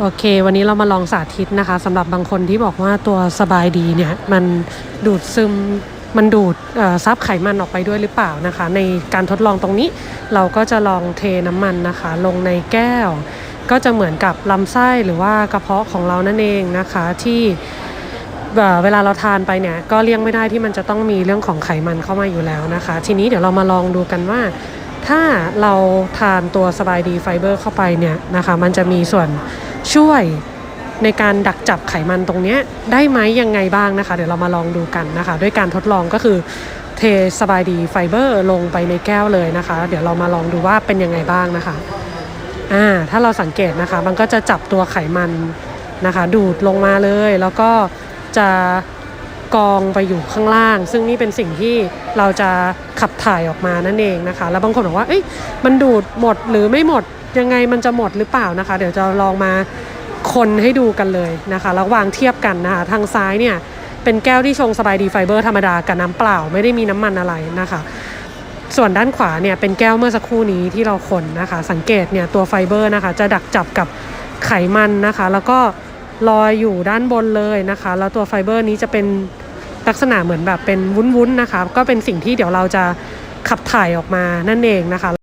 โอเค วันนี้เรามาลองสาธิตนะคะสำหรับบางคนที่บอกว่าตัวสบายดีเนี่ยมันดูดซึมมันดูดซับไขมันออกไปด้วยหรือเปล่านะคะ ในการทดลองตรงนี้เราก็จะลองเทน้ำมันนะคะ ลงในแก้ว ก็จะเหมือนกับลำไส้หรือว่ากระเพาะของเรานั่นเองนะคะที่เวลาเราทานไปเนี่ยก็เลี่ยงไม่ได้ที่มันจะต้องมีเรื่องของไขมันเข้ามาอยู่แล้วนะคะ ทีนี้เดี๋ยวเรามาลองดูกันว่า ถ้าเราทานตัวสบายดีไฟเบอร์เข้าไปเนี่ยนะคะ มันจะมีส่วนช่วยในการดักจับไขมันตรงนี้ได้ไหมยังไงบ้างนะคะ เดี๋ยวเรามาลองดูกันนะคะ ด้วยการทดลองก็คือเทสบายดีไฟเบอร์ลงไปในแก้วเลยนะคะ เดี๋ยวเรามาลองดูว่าเป็นยังไงบ้างนะคะอ่าถ้าเราสังเกตนะคะ มันก็จะจับตัวไขมันนะคะ ดูดลงมาเลย แล้วก็จะ กองไปอยู่ข้างล่าง ซึ่งนี่เป็นสิ่งที่เราจะขับถ่ายออกมานั่นเองนะคะ แล้วบางคนบอกว่าเอ้ยมันดูดหมดหรือไม่หมดยังไงมันจะหมดหรือเปล่านะคะ เดี๋ยวจะลองมาคนให้ดูกันเลยนะคะแล้ววางเทียบกันนะคะทางซ้ายเนี่ยเป็นแก้วที่ชงสบายดีไฟเบอร์ธรรมดากับน้ำเปล่าไม่ได้มีน้ำมันอะไรนะคะ ส่วนด้านขวาเนี่ยเป็นแก้วเมื่อสักครู่นี้ที่เราคนนะคะ สังเกตเนี่ยตัวไฟเบอร์นะคะ จะดักจับกับไขมันนะคะ แล้วก็ ลอยอยู่ด้านบนเลยนะคะ แล้วตัวไฟเบอร์นี้จะเป็นลักษณะเหมือนแบบเป็นวุ้นๆนะคะ ก็เป็นสิ่งที่เดี๋ยวเราจะขับถ่ายออกมานั่นเองนะคะ